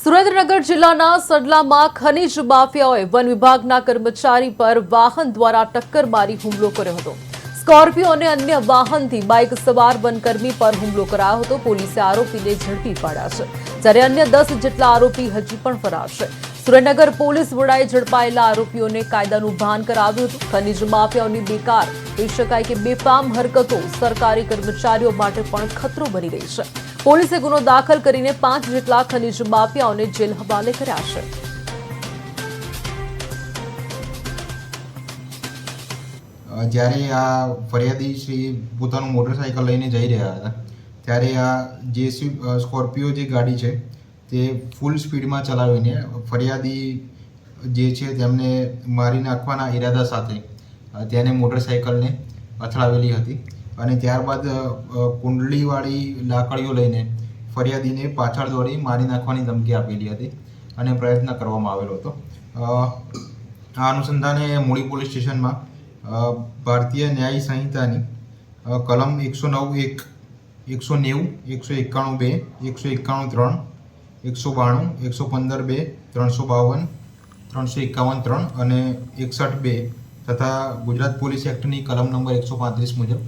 સુરેન્દ્રનગર જિલ્લાના સડલામાં ખનીજ માફિયાઓએ વન વિભાગના કર્મચારી પર વાહન દ્વારા ટક્કર મારી હુમલો કર્યો હતો. સ્કોર્પિયો અને અન્ય વાહનથી બાઇક સવાર વનકર્મી પર હુમલો કરાયો હતો. પોલીસે આરોપીને ઝડપી પાડ્યા છે. જ્યારે અન્ય દસ જેટલા આરોપી હજી પણ ફરાર છે. સુરેન્દ્રનગર પોલીસ વડાએ ઝડપાયેલા આરોપીઓને કાયદાનું ભાન કરાવ્યું હતું. ખનીજ માફિયાઓની બેકાર કહી શકાય કે બેફામ હરકતો સરકારી કર્મચારીઓ માટે પણ ખતરો બની રહી છે. પોલીસે ગુનો દાખલ કરીને પાંચ જેટલા ખનીજ માફિયાઓને જેલ હવાલે કર્યા છે. જ્યારે આ ફરિયાદી શ્રી પોતાનું મોટરસાયકલ લઈને જઈ રહ્યા હતા, ત્યારે આ જે સ્કોર્પિયો જે ગાડી છે, તે ફૂલ સ્પીડમાં ચલાવીને ફરિયાદી જે છે તેમને મારી નાખવાના ઈરાદા સાથે તેને મોટરસાયકલને અથડાવેલી હતી. અને ત્યારબાદ કુંડલીવાળી લાકડીઓ લઈને ફરિયાદીને પાછળ દોડી મારી નાખવાની ધમકી આપેલી હતી અને પ્રયત્ન કરવામાં આવેલો હતો. આ અનુસંધાને મૂળી પોલીસ સ્ટેશનમાં ભારતીય ન્યાય સંહિતાની કલમ એકસો નવ એક, એકસો નેવું, એકસો એકાણું બે, એકસો એકાણું ત્રણ, એકસો બાણું, એકસો પંદર બે, ત્રણસો બાવન, ત્રણસો એકાવન ત્રણ અને એકસઠ બે તથા ગુજરાત પોલીસ એક્ટની કલમ નંબર એકસો પાંત્રીસ મુજબ